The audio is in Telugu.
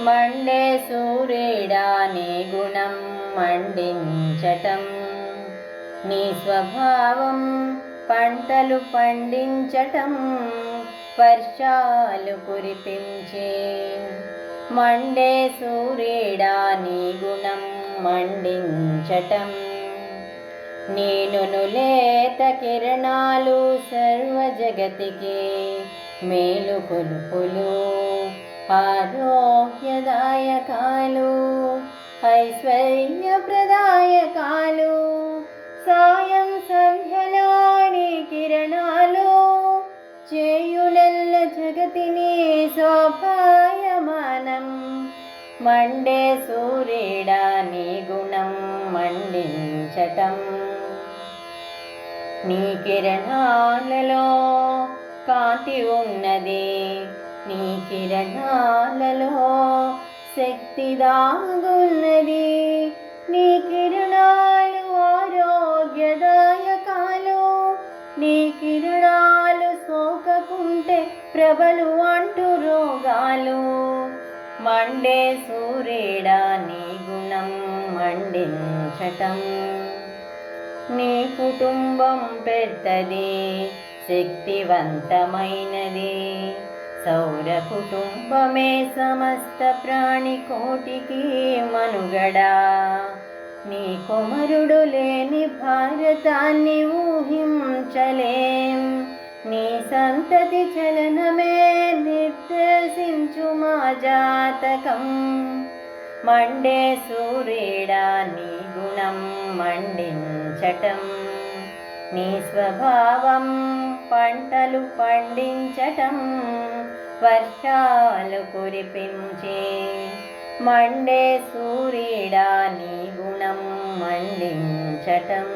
మండే సూర్యుడా నీ గుణం మండించటం. నీ స్వభావం పంటలు పండించటం వర్షాలు కురిపించే. మండే సూర్యుడా నీ గుణం మండించటం. నేనును లేత కిరణాలు సర్వ జగతికి మేలు కొలుపులు ఆరోగ్యదాయకాలు ఐశ్వర్యప్రదాయకాలు సాయం సంధ్యలోని కిరణాలు చేయులెల్ల జగతిని శోభాయమానం. మండే సూర్యుడా నీ గుణం మండించటం. నీ కిరణాలలో కాంతి ఉన్నది. నీ కిరణాలలో శక్తి దాగున్నది. నీ కిరణాలు ఆరోగ్యదాయకాలు. నీ కిరణాలు సోకకుంటే ప్రభలు అంటు రోగాలు. మండే సూర్యుడా నీ గుణం మండించటం. నీ కుటుంబం పెద్దది శక్తివంతమైనది. సౌర కుటుంబమే సమస్త ప్రాణికోటికి మనుగడా. నీ కుమరుడు లేని భారతాన్ని ఊహించలేం. నీ సంతతి చలనమే నిర్దేశించు మా జాతకం. మండే సూర్యుడా నీ గుణం మండించటం. నీ స్వభావం పంటలు పండించటం. వర్షాలు కురిపించే మండే సూర్యుడా నీ గుణం మండించటం